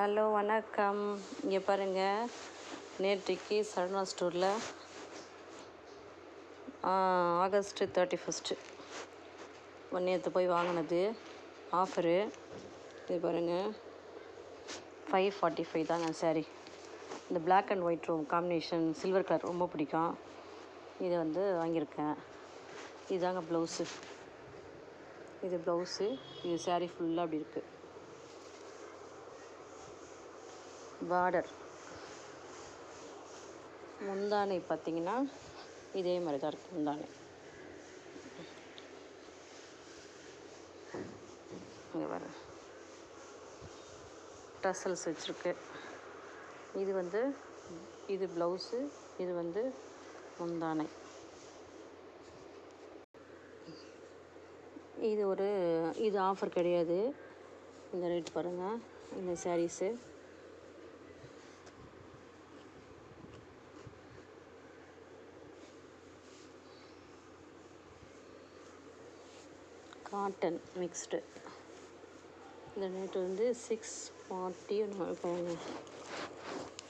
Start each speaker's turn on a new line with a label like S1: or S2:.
S1: Hello வணக்கம். இங்கே பாருங்கள் நேற்றைக்கு சரணா ஸ்டோரில் ஆகஸ்ட்டு தேர்ட்டி ஃபஸ்ட்டு நேற்று போய் வாங்கினது. ஆஃபரு. இது பாருங்கள் ஃபைவ் ஃபார்ட்டி ஃபைவ் தாங்க சாரி இந்த black and white room combination silver colour ரொம்ப பிடிக்கும். இதை வந்து வாங்கியிருக்கேன். இதுதாங்க ப்ளவுஸு இது ப்ளவுஸு இது சாரீ ஃபுல்லாக அப்படி இருக்குது பார்டர் முந்தானை பார்த்தீங்கன்னா இதே மாதிரி தான் இருக்குது முந்தானை. இங்கே வர டசல்ஸ் வச்சுருக்கு. இது வந்து இது ப்ளவுஸு இது வந்து முந்தானை. இது ஒரு இது ஆஃபர் கிடையாது. இந்த ரேட் பாருங்கள் இந்த சாரீஸு காட்டன் மிக்ஸ்டு இந்த ரேட் வந்து சிக்ஸ் ஃபார்ட்டி பாருங்க.